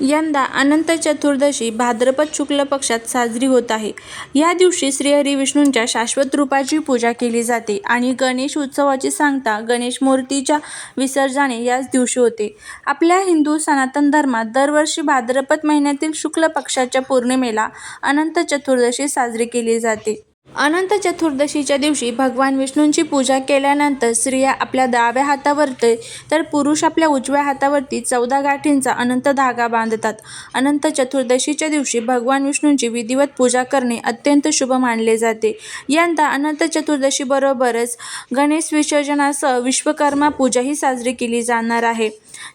यंदा अनंत चतुर्दशी भाद्रपद शुक्ल पक्षात साजरी होत आहे. या दिवशी श्रीहरी विष्णूंच्या शाश्वत रूपाची पूजा केली जाते आणि गणेश उत्सवाची सांगता गणेश मूर्तीच्या विसर्जने याच दिवशी होते. आपल्या हिंदू सनातन धर्मात दरवर्षी भाद्रपद महिन्यातील शुक्ल पक्षाच्या पौर्णिमेला अनंत चतुर्दशी साजरी केली जाते. अनंत चतुर्दशीच्या दिवशी भगवान विष्णूंची पूजा केल्यानंतर स्त्रिया आपल्या डाव्या हातावरती तर पुरुष आपल्या उजव्या हातावरती चौदा गाठींचा अनंत धागा बांधतात. अनंत चतुर्दशीच्या दिवशी भगवान विष्णूंची विधिवत पूजा करणे अत्यंत शुभ मानले जाते. यंदा अनंत चतुर्दशीबरोबरच गणेश विसर्जनासह विश्वकर्मा पूजाही साजरी केली जाणार आहे.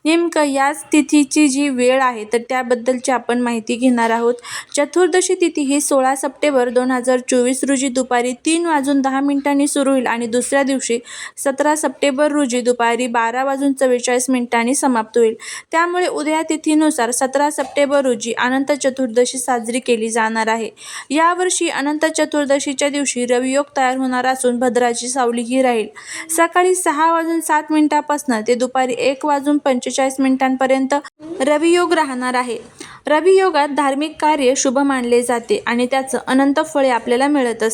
नेमकं याच तिथीची जी वेळ आहे तर त्याबद्दलची आपण माहिती घेणार आहोत. चतुर्दशी तिथी ही सोळा सप्टेंबर दोन हजार चोवीस रोजी दुपारी तीन वाजून दहा मिनिटांनी सुरू होईल आणि दुसऱ्या दिवशी सतरा सप्टेंबर रोजी दुपारी बारा वाजून चव्वेचाळीस मिनिटांनी समाप्त होईल. त्यामुळे उदया तिथीनुसार सतरा सप्टेंबर रोजी अनंत चतुर्दशी साजरी केली जाणार आहे. यावर्षी अनंत चतुर्दशीच्या दिवशी रवियोग तयार होणार असून भद्राची सावलीही राहील. सकाळी सहा वाजून सात मिनिटांपासून ते दुपारी एक वाजून पंचेचाळीस मिनिटांपर्यंत रवियोग राहणार आहे. रवियोगात धार्मिक कार्य शुभ मानले जाते आणि त्याचं अनंत फळे आपल्याला मिळत असते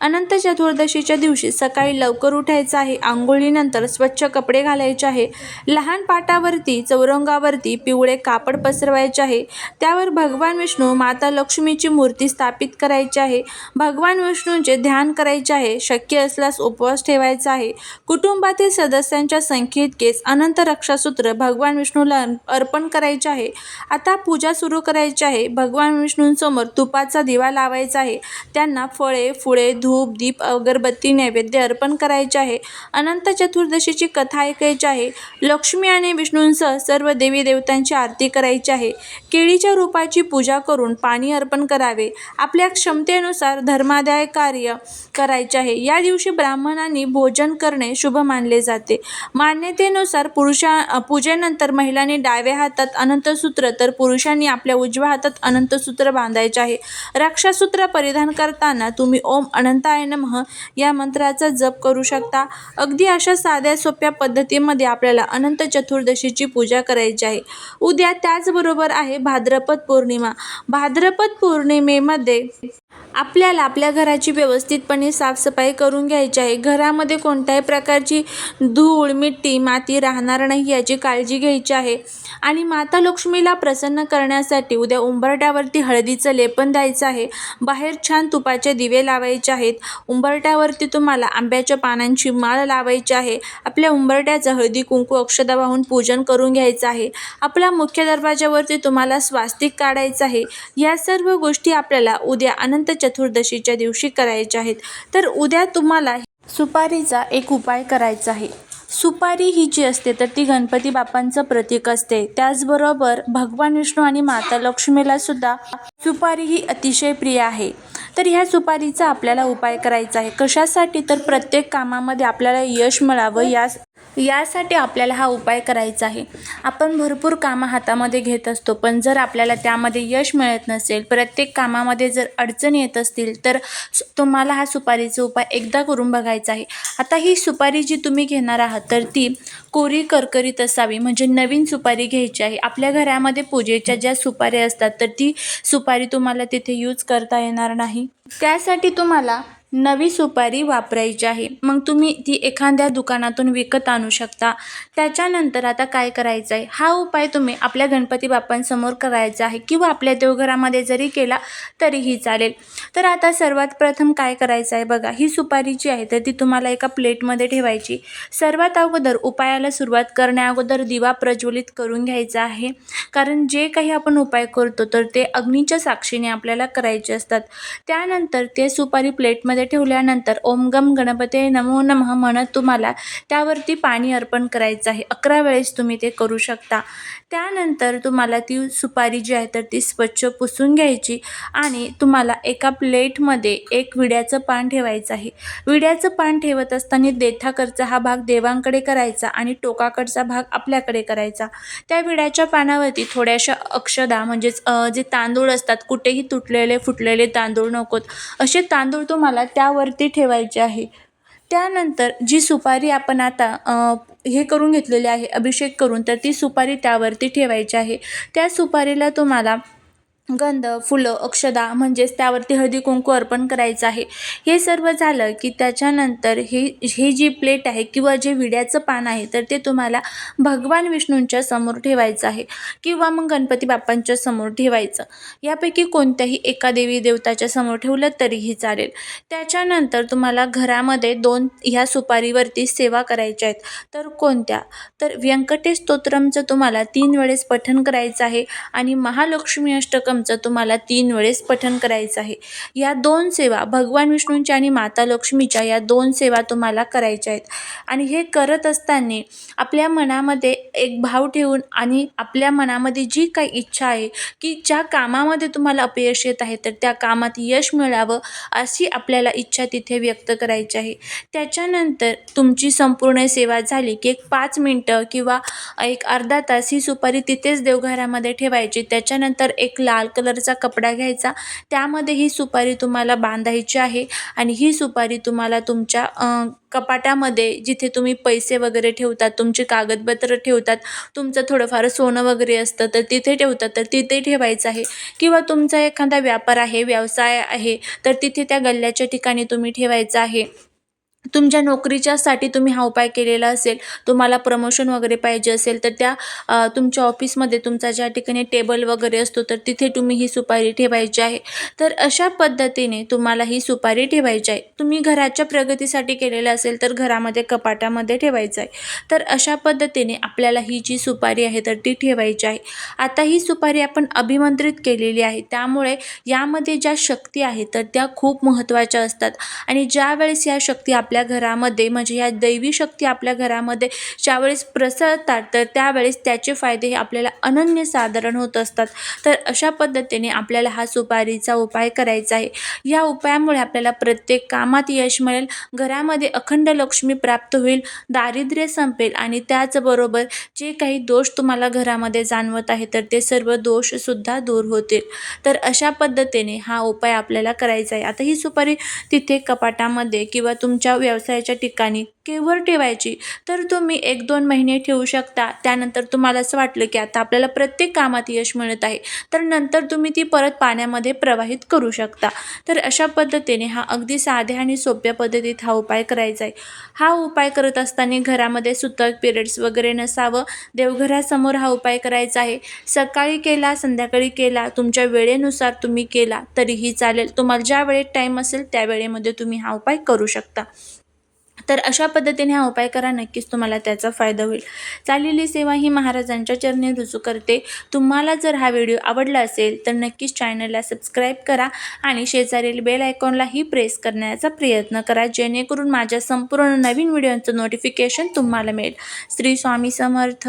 अनंत चतुर्दशीच्या दिवशी सकाळी लवकर उठायचं आहे. आंघोळीनंतर स्वच्छ कपडे घालायचे आहे. लहान पाटावरती चौरंगावरती पिवळे कापड पसरवायचे आहे. त्यावर भगवान विष्णू, माता लक्ष्मीची मूर्ती स्थापित करायची आहे. भगवान विष्णूंचे ध्यान करायचे आहे. शक्य असल्यास उपवास ठेवायचा आहे. कुटुंबातील सदस्यांच्या संख्येतकेच अनंत रक्षासूत्र भगवान विष्णूला अर्पण करायचे आहे. आता पूजा सुरू करायची आहे. भगवान विष्णूंसमोर तुपाचा दिवा लावायचा आहे. त्यांना फळे, फुले, धूप, दीप, अगरबत्ती नैवेद्य अर्पण करायचे आहे. अनंत चतुर्दशीची कथा ऐकायची आहे. लक्ष्मी आणि विष्णूंसह सर्व देवी-देवतांची आरती करायची आहे. केळीच्या रूपाची पूजा करून पाणी अर्पण करावे. आपल्या क्षमतेनुसार धर्मादाय कार्य करायचे आहे. या दिवशी ब्राह्मणांनी भोजन करणे शुभ मानले जाते. मान्यतेनुसार पुरुषा पूजेनंतर महिलांनी डाव्या हातात अनंतसूत्र तर पुरुषांनी आपल्या उजव्या हातात अनंतसूत्र बांधायचे आहे. रक्षासूत्र परिधान करताना तुम्ही ओम अनंताय नमः या मंत्राचा जप करू शकता. अगदी अशा साध्या सोप्या पद्धतीमध्ये आपल्याला अनंत चतुर्दशीची पूजा करायची आहे. उद्या त्याचबरोबर आहे भाद्रपद पौर्णिमा. भाद्रपद पौर्णिमेमध्ये आपल्याला आपल्या घराची व्यवस्थितपणे साफसफाई करून घ्यायची आहे. घरामध्ये कोणत्याही प्रकारची धूळ, मिट्टी, माती राहणार नाही याची काळजी घ्यायची आहे. आणि माता लक्ष्मीला प्रसन्न करण्यासाठी उद्या उंबरट्यावरती हळदीचं लेपन द्यायचं आहे. बाहेर छान तुपाचे दिवे लावायचे आहेत. उंबरट्यावरती तुम्हाला आंब्याच्या पानांची माळ लावायची आहे. आपल्या उंबरट्याचं हळदी-कुंकू अक्षदा वाहून पूजन करून घ्यायचं आहे. आपल्या मुख्य दरवाज्यावरती तुम्हाला स्वास्तिक काढायचं आहे. या सर्व गोष्टी आपल्याला उद्या अनंत चतुर्दशीच्या दिवशी करायच्या आहेत. तर उद्या तुम्हाला सुपारीचा एक उपाय करायचा आहे. सुपारी ही जी असते तर ती गणपती बाप्पांचं प्रतीक असते. त्याचबरोबर भगवान विष्णू आणि माता लक्ष्मीला सुद्धा सुपारी ही अतिशय प्रिय आहे. तर ह्या सुपारीचा आपल्याला उपाय करायचा आहे. कशासाठी तर प्रत्येक कामामध्ये आपल्याला यश मिळावं या यासाठी आपल्याला हा उपाय करायचा आहे. आपण भरपूर कामं हातामध्ये घेत असतो पण जर आपल्याला त्यामध्ये यश मिळत नसेल, प्रत्येक कामामध्ये जर अडचणी येत असतील तर तुम्हाला हा सुपारीचा उपाय एकदा करून बघायचा आहे. आता ही सुपारी जी तुम्ही घेणार आहात तर ती कोरी करकरीत असावी म्हणजे नवीन सुपारी घ्यायची आहे. आपल्या घरामध्ये पूजेच्या ज्या सुपाऱ्या असतात तर ती सुपारी तुम्हाला तिथे यूज करता येणार नाही. त्यासाठी तुम्हाला नवी सुपारी वापरायची आहे. मग तुम्ही ती एखाद्या दुकानातून विकत आणू शकता. त्याच्यानंतर आता काय करायचं आहे, हा उपाय तुम्ही आपल्या गणपती बाप्पांसमोर करायचा आहे किंवा आपल्या देवघरामध्ये जरी केला तरीही चालेल. तर आता सर्वात प्रथम काय करायचं आहे बघा, ही सुपारी जी आहे तर ती तुम्हाला एका प्लेटमध्ये ठेवायची. सर्वात अगोदर उपायाला सुरुवात करण्याअगोदर दिवा प्रज्वलित करून घ्यायचा आहे. कारण जे काही आपण उपाय करतो तर ते अग्नीच्या साक्षीने आपल्याला करायचे असतात. त्यानंतर ते सुपारी प्लेटमध्ये ठेवल्यानंतर ओम गम नमो नमः म्हणत तुम्हाला त्यावरती पाणी अर्पण करायचं आहे. अकरा वेळेस तुम्ही ते करू शकता. त्यानंतर तुम्हाला ती सुपारी जी आहे तर ती स्वच्छ पुसून घ्यायची आणि तुम्हाला एका प्लेटमध्ये एक विड्याचं पान ठेवायचं आहे. विड्याचं पान ठेवत असताना देठाकडचा हा भाग देवांकडे करायचा आणि टोकाकडचा भाग आपल्याकडे करायचा. त्या विड्याच्या पानावरती थोड्याशा अक्षदा म्हणजेच जे तांदूळ असतात, कुठेही तुटलेले, फुटलेले तांदूळ नकोत. असे तांदूळ तुम्हाला त्यावरती ठेवायचे आहे. त्यानंतर जी सुपारी आपण आता हे करून घेतलेली आहे अभिषेक करून तर ती सुपारी त्यावरती ठेवायची आहे त्या सुपारीला तुम्हाला गंध फुलं अक्षदा म्हणजेच त्यावरती हळदी कुंकू अर्पण करायचं आहे. हे सर्व झालं की त्याच्यानंतर हे हे जी प्लेट आहे किंवा जे विड्याचं पान आहे तर ते तुम्हाला भगवान विष्णूंच्या समोर ठेवायचं आहे किंवा मग गणपती बाप्पांच्या समोर ठेवायचं. यापैकी कोणत्याही एका देवी देवताच्या समोर ठेवलं तरीही चालेल. त्याच्यानंतर तुम्हाला घरामध्ये दोन ह्या सुपारीवरती सेवा करायच्या आहेत. तर कोणत्या? तर व्यंकटेश स्तोत्रमचं तुम्हाला तीन वेळेस पठण करायचं आहे आणि महालक्ष्मी अष्टकमचं तुम्हाला तीन वेळेस पठन करायचं आहे. या दोन सेवा भगवान विष्णूंच्या आणि माता लक्ष्मीच्या या दोन सेवा तुम्हाला करायच्या आहेत. आणि हे करत असताना आपल्या मनामध्ये एक भाव ठेवून आणि आपल्या मनामध्ये जी काही इच्छा आहे की ज्या कामामध्ये तुम्हाला अपयश येत आहे तर त्या कामात यश मिळावं अशी आपल्याला इच्छा तिथे व्यक्त करायची आहे. त्याच्यानंतर तुमची संपूर्ण सेवा झाली की एक पाच मिनटं किंवा एक अर्धा तास ही सुपारी तिथेच देवघरामध्ये ठेवायची. त्याच्यानंतर एक लाल लाल कलरचा कपडा घ्यायचा. त्यामध्ये ही सुपारी तुम्हाला बांधायची आहे आणि ही सुपारी तुम्हाला तुमच्या कपाटामध्ये जिथे तुम्ही पैसे वगैरे ठेवतात तुमचे कागदपत्र ठेवतात तुमचं थोडंफार सोनं वगैरे असतं तर तिथे ठेवतात तर तिथे ठेवायचं आहे. किंवा तुमचा एखादा व्यापार आहे व्यवसाय आहे तर तिथे त्या गल्ल्याच्या ठिकाणी तुम्ही ठेवायचं आहे. तुमच्या नोकरीच्यासाठी तुम्ही हा उपाय केलेला असेल तुम्हाला प्रमोशन वगैरे पाहिजे असेल तर त्या तुमच्या ऑफिसमध्ये तुमचा ज्या ठिकाणी टेबल वगैरे असतो तर तिथे तुम्ही ही सुपारी ठेवायची आहे. तर अशा पद्धतीने तुम्हाला ही सुपारी ठेवायची आहे. तुम्ही घराच्या प्रगतीसाठी केलेलं असेल तर घरामध्ये कपाटामध्ये ठेवायचं आहे. तर अशा पद्धतीने आपल्याला ही जी सुपारी आहे तर ती ठेवायची आहे. आता ही सुपारी आपण अभिमंत्रित केलेली आहे. त्यामुळे यामध्ये ज्या शक्ती आहेत तर त्या खूप महत्त्वाच्या असतात. आणि ज्यावेळेस या शक्ती आपल्या आपल्या घरामध्ये म्हणजे ह्या दैवी शक्ती आपल्या घरामध्ये ज्यावेळेस प्रसरतात तर त्यावेळेस त्याचे फायदे हे आपल्याला अनन्यसाधारण होत असतात. तर अशा पद्धतीने आपल्याला हा सुपारीचा उपाय करायचा आहे. या उपायामुळे आपल्याला प्रत्येक कामात यश मिळेल घरामध्ये अखंड लक्ष्मी प्राप्त होईल दारिद्र्य संपेल आणि त्याचबरोबर जे काही दोष तुम्हाला घरामध्ये जाणवत आहे तर ते सर्व दोषसुद्धा दूर होतील. तर अशा पद्धतीने हा उपाय आपल्याला करायचा आहे. आता ही सुपारी तिथे कपाटामध्ये किंवा तुमच्या व्यवसायाच्या ठिकाणी केव्हर ठेवायची. तर तुम्ही एक दोन महिने ठेवू शकता. त्यानंतर तुम्हाला असं वाटलं की आता आपल्याला प्रत्येक कामात यश मिळत आहे. तर नंतर तुम्ही ती परत पाण्यामध्ये प्रवाहित करू शकता. तर अशा पद्धतीने हा अगदी साध्या आणि सोप्या पद्धतीत हा उपाय करायचा आहे. हा उपाय करत असताना घरामध्ये सुतक पिरियड्स वगैरे नसावं. देवघरासमोर हा उपाय करायचा आहे. सकाळी केला संध्याकाळी केला तुमच्या वेळेनुसार तुम्ही केला तरीही चालेल. तुम्हाला ज्या वेळेत टाईम असेल त्या वेळेमध्ये तुम्ही हा उपाय करू शकता. तर अशा पद्धतीने हा उपाय करा. नक्कीच तुम्हाला त्याचा फायदा होईल. चाललेली सेवा ही महाराजांच्या चरणी रुजू करते. तुम्हाला जर हा व्हिडिओ आवडला असेल तर नक्कीच चॅनलला सबस्क्राईब करा आणि शेजारील बेल आयकॉनलाही प्रेस करण्याचा प्रयत्न करा. जेणेकरून माझ्या संपूर्ण नवीन व्हिडिओंचं नोटिफिकेशन तुम्हाला मिळेल. श्री स्वामी समर्थ.